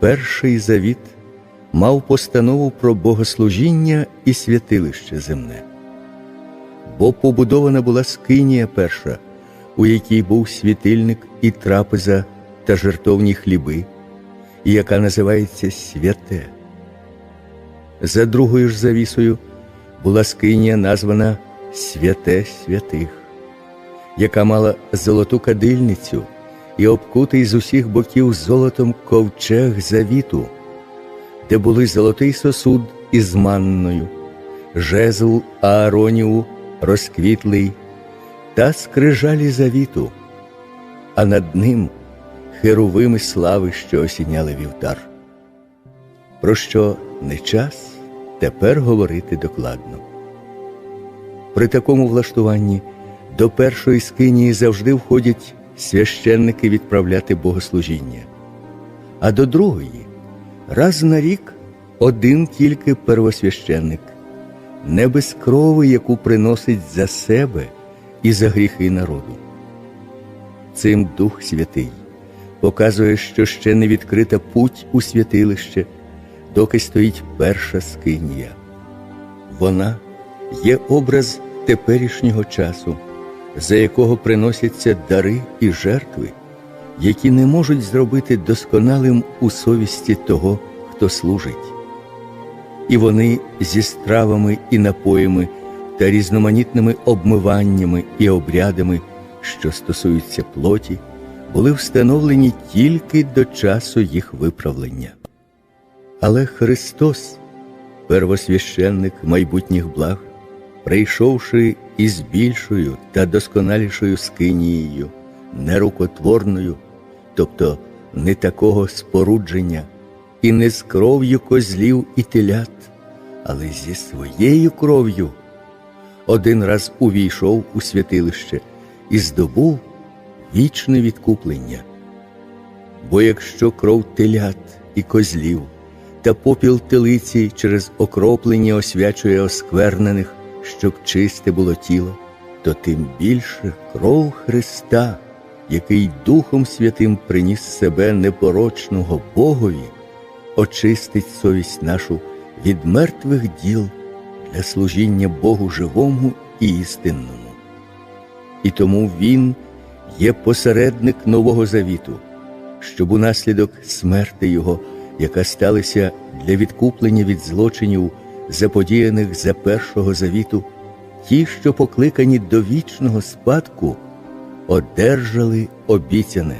Перший завіт мав постанову про богослужіння і святилище земне, бо побудована була скинія перша, у якій був світильник і трапеза та жертовні хліби, і яка називається святе. За другою ж завісою була скинія, названа Святе святих, яка мала золоту кадильницю і обкутий з усіх боків золотом ковчег завіту, де були золотий сосуд із манною, жезл Аароніву розквітлий та скрижалі завіту, а над ним херовими слави, що осіняли вівтар. Про що не час тепер говорити докладно. При такому влаштуванні до першої скинії завжди входять священники відправляти богослужіння, а до другої раз на рік один тільки первосвященник, не без крови, яку приносить за себе і за гріхи народу. Цим Дух Святий показує, що ще не відкрита путь у святилище, доки стоїть перша скинія. Вона є образ теперішнього часу, за якого приносяться дари і жертви, які не можуть зробити досконалим у совісті того, хто служить. І вони зі стравами і напоями та різноманітними обмиваннями і обрядами, що стосуються плоті, були встановлені тільки до часу їх виправлення. Але Христос, первосвященник майбутніх благ, прийшовши із більшою та досконалішою скинією, нерукотворною, тобто не такого спорудження, і не з кров'ю козлів і телят, але зі своєю кров'ю, один раз увійшов у святилище і здобув вічне відкуплення. Бо якщо кров телят і козлів та попіл телиці через окроплення освячує осквернених, щоб чисте було тіло, то тим більше кров Христа, який Духом Святим приніс себе непорочного Богові, очистить совість нашу від мертвих діл для служіння Богу живому і істинному. І тому Він є посередник Нового Завіту, щоб унаслідок смерти Його, яка сталася для відкуплення від злочинів, заподіяних за першого завіту, ті, що покликані до вічного спадку, одержали обіцяне.